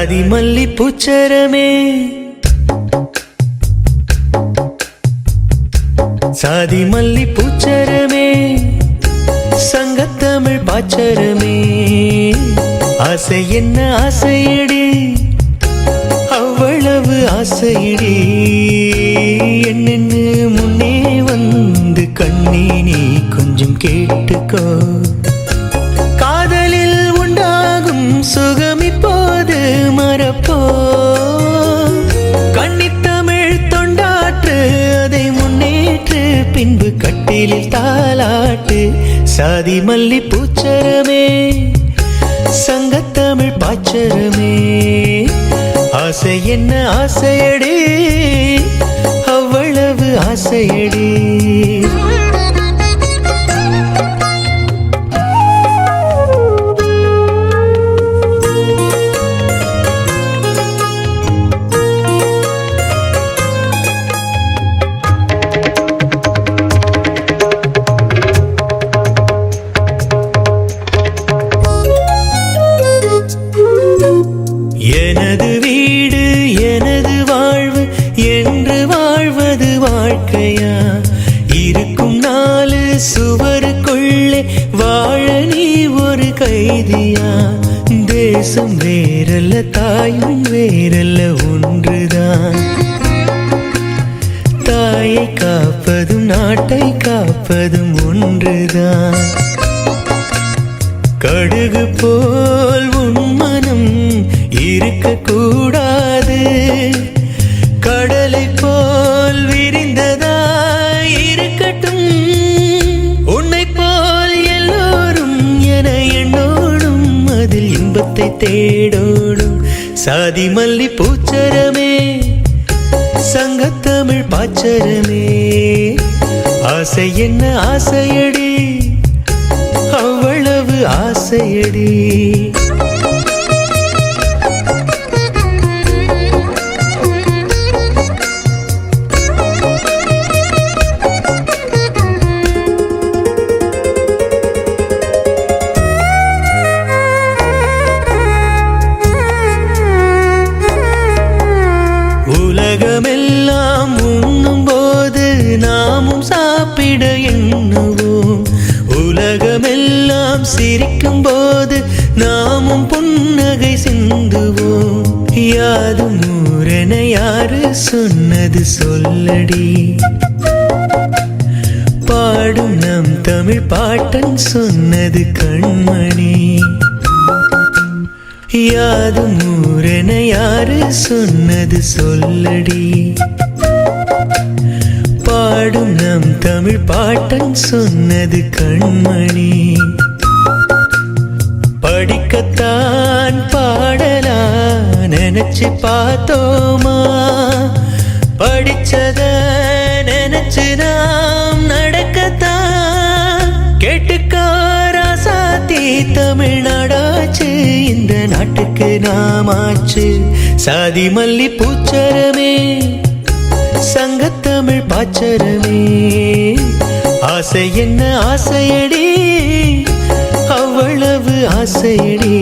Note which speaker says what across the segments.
Speaker 1: ஜாதி மல்லி பூச்சரமே. சாதி மல்லி பூச்சரமே. சங்கத்தமிழ் பாச்சரமே. ஆசை என்ன ஆசையடி? அவ்வளவு ஆசையடி. என்னென்னு முன்னே வந்து கண்ணி நீ கொஞ்சம் கேட்டுக்கோ. பின்பு கட்டிலில் தாலாட்டு சாதி மல்லி பூச்சரமே சங்கத்தமிழ் பாச்சரமே. ஆசை என்ன ஆசையடி அவ்வளவு ஆசையடி. வாழ்க்கையா? இருக்கும் நாலு சுவருக்குள்ளே வாழ நீ ஒரு கைதியா? தேசம் வேறல்ல தாயும் வேறல்ல ஒன்றுதான். தாயை காப்பதும் நாட்டை காப்பதும் ஒன்றுதான். கடுகு போல் உன் மனம் இருக்கக்கூடாது. கடலை சாதி மல்லி பூச்சரமே சங்கத்தமிழ் பாச்சரமே. ஆசை என்ன ஆசையடி? அவ்வளவு ஆசையடி. நாமும் சாப்பிட எண்ணுவோம். உலகமெல்லாம் சிரிக்கும் போது நாமும் புன்னகை சிந்துவோம். யாதும் ஊரென யாரு சொன்னது சொல்லடி. பாடும் நம் தமிழ் பாட்டன் சொன்னது கண்மணி. யாதும் ஊரென யாரு சொன்னது சொல்லடி. பாடும் நம் தமிழ் பாட்டன் சொன்னது கண்மணி. படிக்கத்தான் பாடலா நினைச்சு பார்த்தோமா? படிச்சத நினைச்சு நாம் நடக்கத்தான். கேட்டுக்காரா சாத்தி தமிழ்நாடாச்சு இந்த நாட்டுக்கு நாமாச்சு. சாதி மல்லி பூச்சரமே சங்கத்தமிழ் பாச்சரமே ஆசை என்ன ஆசையடி? அவ்வளவு ஆசையடி.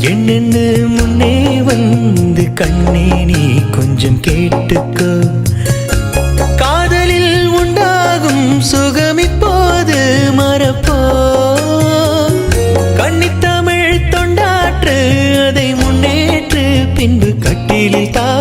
Speaker 1: என்னென்னு முன்னே வந்து கண்ணே நீ கொஞ்சம் கேட்டுக்கோ. காதலில் உண்டாகும் சுகம் இப்போது மறப்போ. கண்ணித்தமிழ் தொண்டாற்று அதை முன்னேற்று பின்பு கட்டிலில் தா